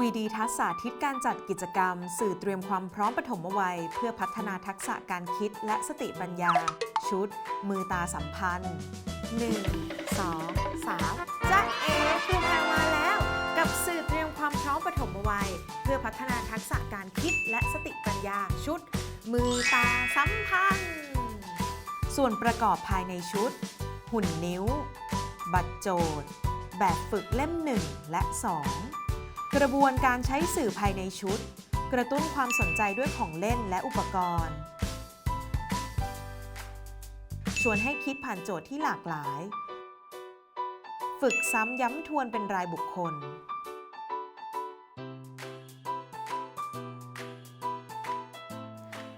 วีดีทัศน์สาธิตการจัดกิจกรรม สื่อเตรียมความพร้อมปฐมวัย เพื่อพัฒนาทักษะการคิดและสติปัญญา ชุด มือตาสัมพันธ์ 1 2 3จ้าเอครูแพรมาแล้ว กับสื่อเตรียมความพร้อมปฐมวัย เพื่อพัฒนาทักษะการคิดและสติปัญญาชุด มือตาสัมพันธ์ ส่วนประกอบภายในชุด หุ่นนิ้ว บัตรโจทย์ แบบฝึกเล่ม 1 และ 2 กระบวนการใช้สื่อภายในชุด กระตุ้นความสนใจด้วยของเล่นและอุปกรณ์ ชวนให้คิดผ่านโจทย์ที่หลากหลาย ฝึกซ้ำย้ำทวนเป็นรายบุคคล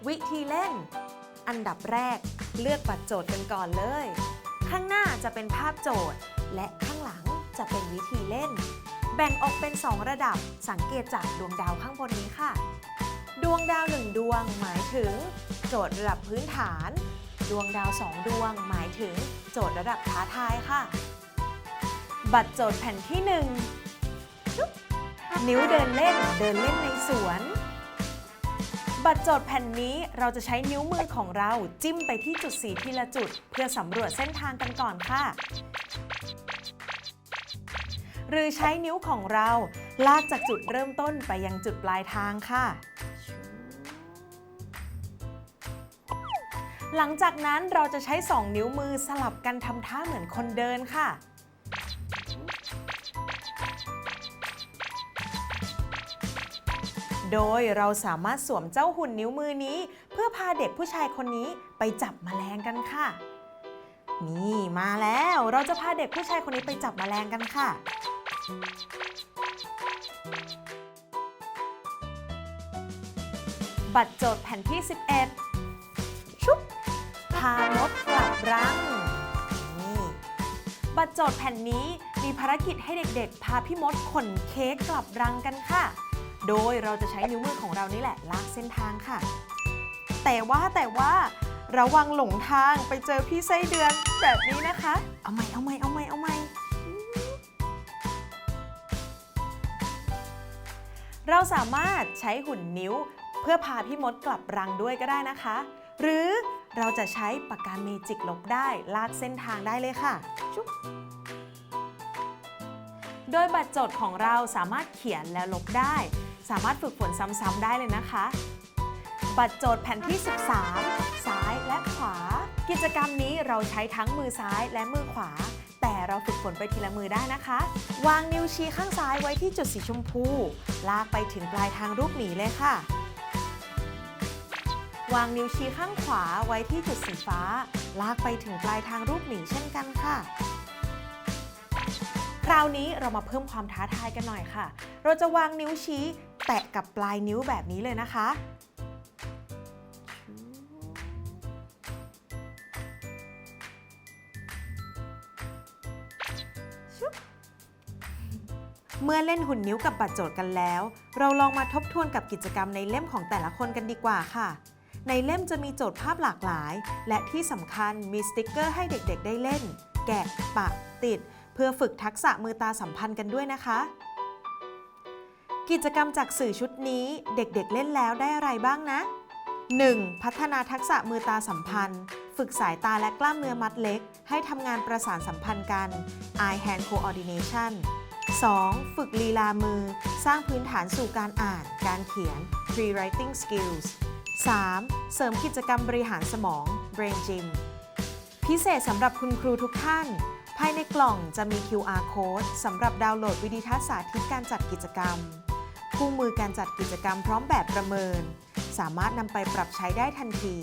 วิธีเล่น อันดับแรก เลือกบัตรโจทย์กันก่อนเลย ข้างหน้าจะเป็นภาพโจทย์ และข้างหลังจะเป็นวิธีเล่น แบ่งออกเป็น 2 ระดับ สังเกตจากดวงดาวข้างบนนี้ค่ะ ดวงดาว 1 ดวงหมายถึง โจทย์ระดับพื้นฐาน ดวงดาว 2 ดวง หมายถึง โจทย์ระดับท้าทายค่ะ บัตรโจทย์แผ่นที่ 1 นิ้วเดินเล่นเดินเล่นในสวน บัตรโจทย์แผ่นนี้เราจะใช้นิ้วมือของเราจิ้มไปที่จุดสีทีละจุด เพื่อสำรวจเส้นทางกันก่อนค่ะ หรือใช้นิ้วของเรา ลากจากจุดเริ่มต้นไปยังจุดปลายทางค่ะ หลังจากนั้นเราจะใช้ 2 นิ้วมือสลับกันทำท่าเหมือนคนเดินค่ะโดยเราสามารถสวมเจ้าหุ่นนิ้วมือนี้ เพื่อพาเด็กผู้ชายคนนี้ไปจับแมลงกันค่ะ นี่มาแล้วเราจะพาเด็กผู้ชายคนนี้ไปจับแมลงกันค่ะ บัตรโจทย์แผ่นที่ 11 ชุบพามดกลับรังนี่บัตรโจทย์แผ่นนี้มีภารกิจให้เด็กๆ พาพี่มดขนเค้กกลับรังกันค่ะ โดยเราจะใช้นิ้วมือของเรานี่แหละลากเส้นทางค่ะ แต่ว่าแต่ว่าระวังหลงทางไปเจอพี่ไส้เดือนแบบนี้นะคะ เอาใหม่เอาใหม่เอาใหม่เอาใหม่ เราสามารถใช้หุ่นนิ้ว เพื่อพาพี่มดกลับรังด้วยก็ได้นะคะ หรือเราจะใช้ปากกาเมจิกลบได้ลากเส้นทางได้เลยค่ะจุ๊บโดยบัตรโจทย์ของเราสามารถเขียนแล้วลบได้ สามารถฝึกฝนซ้ำๆได้เลยนะคะ บัตรโจทย์แผ่นที่ 13 ซ้ายและขวา กิจกรรมนี้เราใช้ทั้งมือซ้ายและมือขวา แต่เราฝึกฝนไปทีละมือได้นะคะ วางนิ้วชี้ข้างซ้ายไว้ที่จุดสีชมพู ลากไปถึงปลายทางรูปหมีเลยค่ะ วางนิ้วชี้ข้างขวาไว้ที่จุดสีฟ้า ลากไปถึงปลายทางรูปหมีเช่นกันค่ะ คราวนี้เรามาเพิ่มความท้าทายกันหน่อยค่ะ เราจะวางนิ้วชี้แตะกับปลายนิ้วแบบนี้เลยนะคะ เมื่อเล่นหุ่นนิ้วกับบัตรโจทย์กันแล้ว เราลองมาทบทวนกับกิจกรรมในเล่มของแต่ละคนกันดีกว่าค่ะ ในเล่มจะมีโจทย์ภาพหลากหลาย และที่สำคัญมีสติกเกอร์ให้เด็กๆ ได้เล่น แกะ ปะ ติด เพื่อฝึกทักษะมือตาสัมพันธ์กันด้วยนะคะ กิจกรรมจากสื่อชุดนี้เด็กๆ เล่นแล้วได้อะไรบ้างนะ 1. พัฒนาทักษะมือตาสัมพันธ์ ฝึกสายตาและกล้ามเนื้อมัดเล็ก ให้ทำงานประสานสัมพันธ์กัน eye hand coordination 2. ฝึกลีลามือ สร้างพื้นฐานสู่การอ่าน การเขียน pre writing skills 3. เสริมกิจกรรมบริหารสมอง brain gym พิเศษสำหรับคุณครูทุกท่าน ภายในกล่องจะมี QR code สำหรับดาวน์โหลดวิดีทัศน์สาธิตการจัดกิจกรรม คู่มือการจัดกิจกรรมพร้อมแบบประเมิน สามารถนำไปปรับใช้ได้ทันที